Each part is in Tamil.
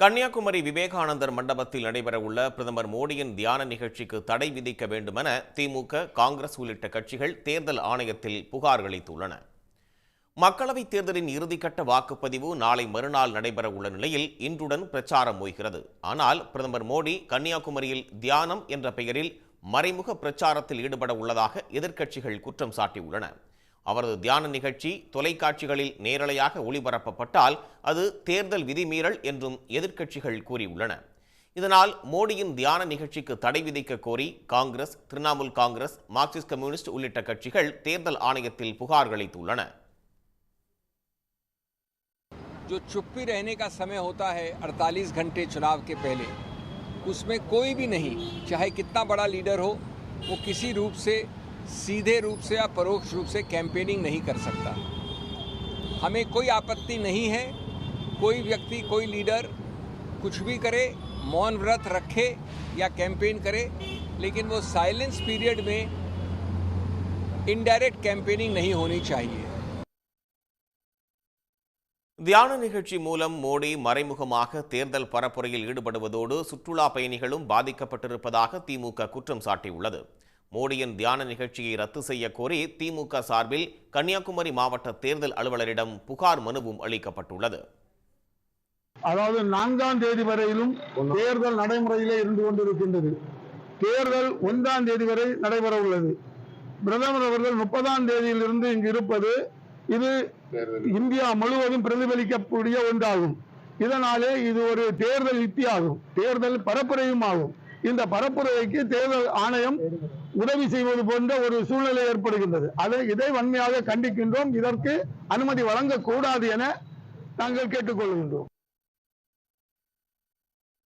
கன்னியாகுமரி விவேகானந்தர் மண்டபத்தில் நடைபெறவுள்ள பிரதமர் மோடியின் தியான நிகழ்ச்சிக்கு தடை விதிக்க வேண்டுமென திமுக காங்கிரஸ் உள்ளிட்ட கட்சிகள் தேர்தல் ஆணையத்தில் புகார் அளித்துள்ளன. மக்களவைத் தேர்தலின் இறுதிக்கட்ட வாக்குப்பதிவு நாளை மறுநாள் நடைபெறவுள்ள நிலையில் இன்றுடன் பிரச்சாரம் ஓய்கிறது ஆனால் பிரதமர் மோடி கன்னியாகுமரியில் தியானம் என்ற பெயரில் மறைமுக பிரச்சாரத்தில் ஈடுபட உள்ளதாக எதிர்க்கட்சிகள் குற்றம் சாட்டியுள்ளன. அவரது தியான நிகழ்ச்சி தொலைக்காட்சிகளில் நேரலையாக ஒளிபரப்பப்பட்டால் அது தேர்தல் விதிமீறல் என்றும் எதிர்க்கட்சிகள் கூறியுள்ளன இதனால் மோடியின் தியான நிகழ்ச்சிக்கு தடை விதிக்க கோரி Congress Trinamool Congress Marxist communist உள்ளிட்ட கட்சிகள் தேர்தல் ஆணையத்தில் புகார் அளித்துள்ளன जो चुप्पी रहने का समय होता है 48 घंटे चुनाव के पहले उसमें कोई भी नहीं चाहे कितना बड़ा लीडर हो वो किसी रूप से सीधे रूप से या परोक्ष रूप से कैंपेनिंग नहीं कर सकता हमें कोई आपत्ति नहीं है कोई व्यक्ति कोई लीडर कुछ भी करे मौन व्रत रखे या कैंपेन करे लेकिन वो साइलेंस पीरियड में इनडायरेक्ट कैंपेनिंग नहीं होनी चाहिए தியான நிகழ்ச்சி மூலம் மோடி மறைமுகமாக தேர்தல் பரப்புரையில் ஈடுபடுவதோடு சுற்றுலா பயணிகளும் பாதிக்கப்பட்டிருப்பதாக திமுக குற்றம் சாட்டியுள்ளது மோடியின் தியான நிகழ்ச்சியை ரத்து செய்ய கோரி திமுக சார்பில் கன்னியாகுமரி மாவட்ட தேர்தல் அலுவலரிடம் புகார் மனுவும் அளிக்கப்பட்டுள்ளது. அதாவது நான்காம் தேதி வரையிலும் தேர்தல் நடைமுறையிலே இருந்து கொண்டிருக்கின்றது. தேர்தல் ஒன்றாம் தேதி வரை நடைபெற உள்ளது. பிரதமர் அவர்கள் முப்பதாம் தேதியிலிருந்து இங்கு இருப்பது இது இந்தியா முழுவதும் பிரதிபலிக்கக்கூடிய ஒன்றாகும். இதனாலே இது ஒரு தேர்தல் யுக்தியாகும். தேர்தல் பரப்புரையும் ஆகும். இந்த பரப்புரைக்கு தேர்தல் ஆணையம் உதவி செய்வது போன்ற ஒரு சூழ்நிலை ஏற்படுகின்றது. அதை இதை வன்மையாக கண்டிக்கின்றோம். இதற்கு அனுமதி வழங்கக்கூடாது என நாங்கள் கேட்டுக்கொள்கின்றோம்.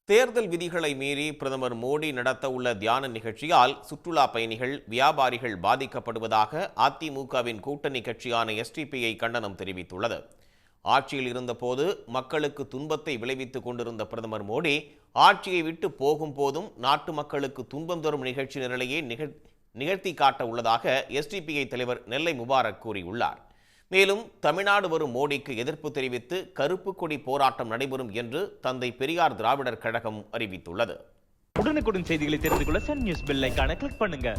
தேர்தல் விதிகளை மீறி பிரதமர் மோடி நடத்த உள்ள தியான நிகழ்ச்சியால் சுற்றுலா பயணிகள் வியாபாரிகள் பாதிக்கப்படுவதாக அதிமுகவின் கூட்டணி கட்சியான எஸ்டிபிஐ கண்டனம் தெரிவித்துள்ளது. ஆட்சியில் இருந்தபோது மக்களுக்கு துன்பத்தை விளைவித்துக் கொண்டிருந்த பிரதமர் மோடி ஆட்சியை விட்டு போகும் போதும் நாட்டு மக்களுக்கு துன்பம் தரும் நிகழ்ச்சி நிரலையே நிகழ்த்தி காட்ட உள்ளதாக எஸ்டிபிஐ தலைவர் நெல்லை முபாரக் கூறியுள்ளார். மேலும் தமிழ்நாடு வரும் மோடிக்கு எதிர்ப்பு தெரிவித்து கருப்பு கொடி போராட்டம் நடைபெறும் என்று தந்தை பெரியார் திராவிடர் கழகம் அறிவித்துள்ளது. உடனுக்குடன் செய்திகளை தெரிந்து கொள்ள சன் நியூஸ் பெல்லைக்கான கிளிக் பண்ணுங்க.